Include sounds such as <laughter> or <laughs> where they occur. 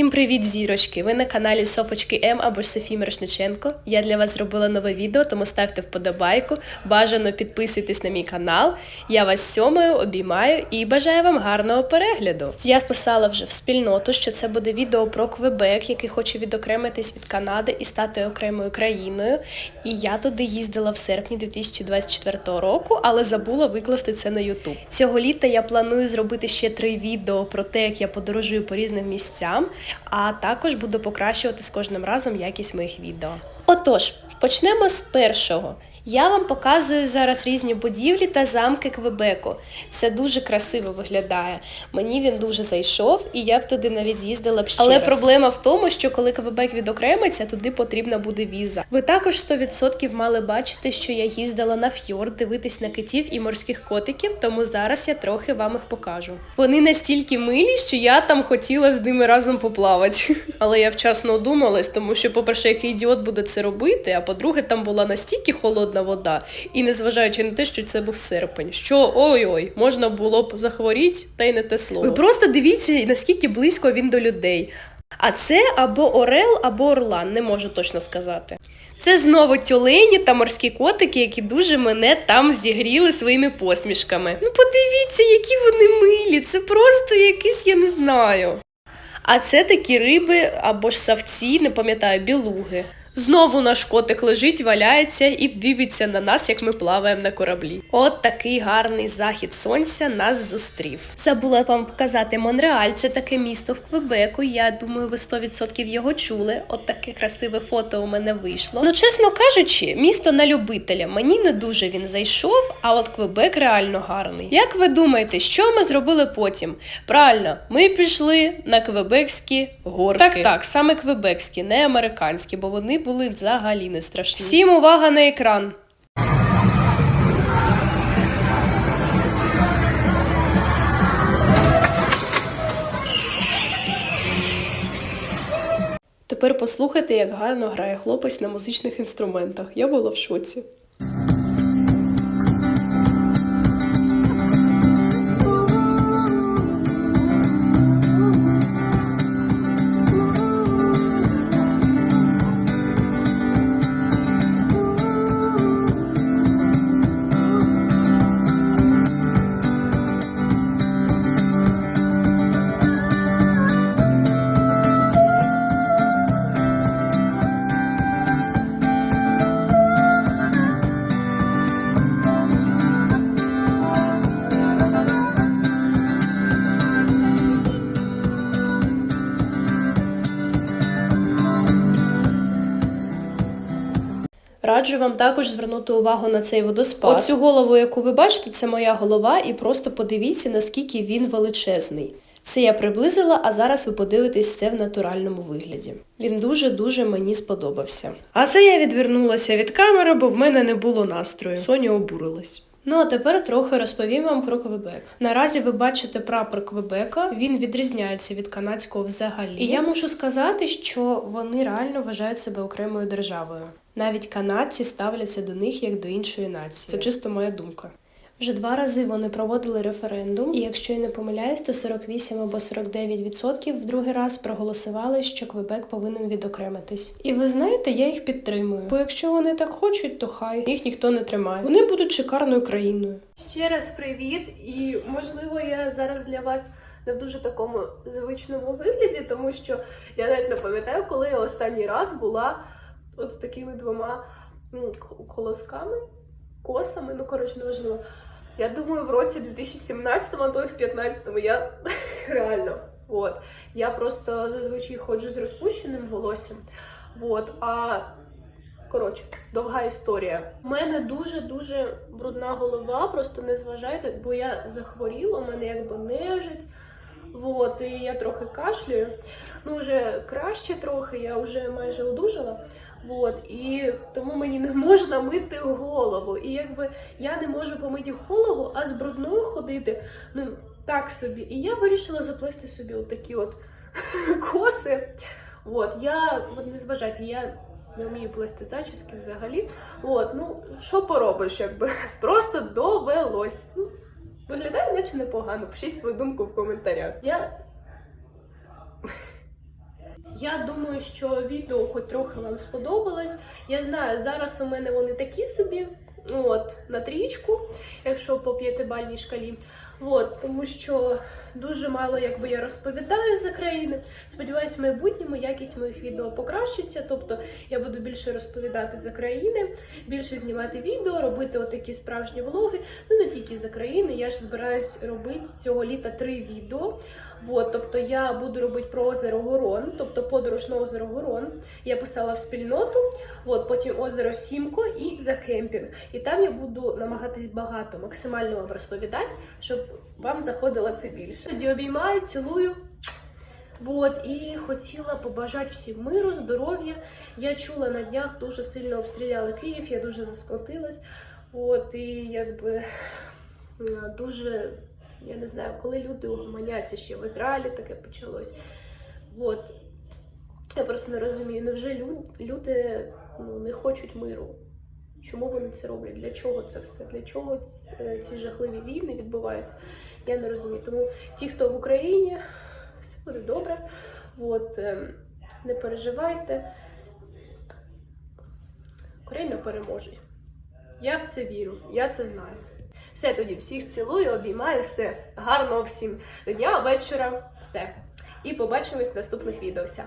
Всім привіт, зірочки! Ви на каналі Софочки М або ж Софії Мирошниченко. Я для вас зробила нове відео, тому ставте вподобайку. Бажано підписуйтесь на мій канал. Я вас сьомою обіймаю і бажаю вам гарного перегляду. Я писала вже в спільноту, що це буде відео про Квебек, який хоче відокремитись від Канади і стати окремою країною. І я туди їздила в серпні 2024 року, але забула викласти це на YouTube. Цього літа я планую зробити ще три відео про те, як я подорожую по різним місцям, а також буду покращувати з кожним разом якість моїх відео. Отож, почнемо з першого. Я вам показую зараз різні будівлі та замки Квебеку. Це дуже красиво виглядає. Мені він дуже зайшов, і я б туди навіть з'їздила б ще Але раз. проблема в тому, що коли Квебек відокремиться, туди потрібна буде віза. Ви також 100% мали бачити, що я їздила на фьорд дивитись на китів і морських котиків, тому зараз я трохи вам їх покажу. Вони настільки милі, що я там хотіла з ними разом поплавати. <laughs> Але я вчасно одумалась, тому що, по-перше, який ідіот буде це робити, а по-друге, там була настільки холодна вода, і незважаючи на те, що це був серпень, що ой-ой, можна було б захворіти, та й не те слово. Ви просто дивіться, наскільки близько він до людей. А це або Орел, або Орлан, не можу точно сказати. Це знову тюлені та морські котики, які дуже мене там зігріли своїми посмішками. Ну подивіться, які вони милі, це просто якісь, я не знаю. А це такі риби або ж савці, не пам'ятаю, білуги. Знову наш котик лежить, валяється і дивиться на нас, як ми плаваємо на кораблі. От такий гарний захід сонця нас зустрів. Забула вам показати Монреаль, це таке місто в Квебеку. Я думаю, ви 100% його чули. От таке красиве фото у мене вийшло. Ну, чесно кажучи, місто на любителя. Мені не дуже він зайшов, а от Квебек реально гарний. Як ви думаєте, що ми зробили потім? Правильно, ми пішли на квебекські горки. Так, так, саме квебекські, не американські, бо вони були взагалі не страшні. Всім увага на екран. Тепер послухайте, як гарно грає хлопець на музичних інструментах. Я була в шоці. Раджу вам також звернути увагу на цей водоспад. Оцю голову, яку ви бачите, це моя голова, і просто подивіться, наскільки він величезний. Це я приблизила, а зараз ви подивитесь це в натуральному вигляді. Він дуже-дуже мені сподобався. А це я відвернулася від камери, бо в мене не було настрою. Соня обурилась. Ну а тепер трохи розповім вам про Квебек. Наразі ви бачите прапор Квебека. Він відрізняється від канадського взагалі. І я мушу сказати, що вони реально вважають себе окремою державою. Навіть канадці ставляться до них як до іншої нації. Це чисто моя думка. Вже два рази вони проводили референдум, і якщо я не помиляюсь, то 48 або 49% в другий раз проголосували, що Квебек повинен відокремитись. І ви знаєте, я їх підтримую. Бо якщо вони так хочуть, то хай їх ніхто не тримає. Вони будуть шикарною країною. Ще раз привіт, і можливо, я зараз для вас не в дуже такому звичному вигляді, тому що я навіть не пам'ятаю, коли я останній раз була от з такими двома колосками, косами, ну коротше, неважливо. Я думаю, в році 2017, а то й в 15-му я <laughs> реально. От. Я просто зазвичай ходжу з розпущеним волоссям. От. А коротше, довга історія. У мене дуже-дуже брудна голова, просто не зважайте, бо я захворіла, у мене якби нежить. Вот, і я трохи кашлюю. Ну, вже краще трохи, я вже майже одужала. Вот, і тому мені не можна мити голову. І якби я не можу помити голову, а з брудною ходити, ну так собі. І я вирішила заплести собі от такі <laughs> от коси. От, я от не зважайте, я не вмію плести зачіски взагалі. От, ну що поробиш, якби <laughs> просто довелось. Ну, Виглядає наче непогано. Пишіть свою думку в коментарях. Я Я думаю, що відео хоч трохи вам сподобалось. Я знаю, зараз у мене вони такі собі, от, на трічку, якщо по п'ятибальній шкалі. От, тому що дуже мало якби я розповідаю за країни. Сподіваюсь, в майбутньому якість моїх відео покращиться. Тобто я буду більше розповідати за країни, більше знімати відео, робити отакі справжні влоги. Ну не тільки за країни. Я ж збираюсь робити цього літа три відео. От, тобто я буду робити про озеро Горон, тобто подорож на озеро Горон. Я писала в спільноту, от, потім озеро Сімко і за кемпінг. І там я буду намагатись багато, максимально вам розповідати, щоб вам заходило це більше. Тоді обіймаю, цілую. От, і хотіла побажати всім миру, здоров'я. Я чула на днях дуже сильно обстріляли Київ, я дуже заскотилась. От, і якби дуже, я не знаю, коли люди угомоняться ще в Ізраїлі, таке почалось. От. Я просто не розумію, невже люди ну, не хочуть миру? Чому вони це роблять? Для чого це все? Для чого е, ці жахливі війни відбуваються? Я не розумію. Тому ті, хто в Україні, все буде добре. От, ем, не переживайте. Україна переможе. Я в це вірю, я це знаю. Все тоді, всіх цілую, обіймаю, все. Гарного всім дня, вечора, все. І побачимось в наступних відео. Все.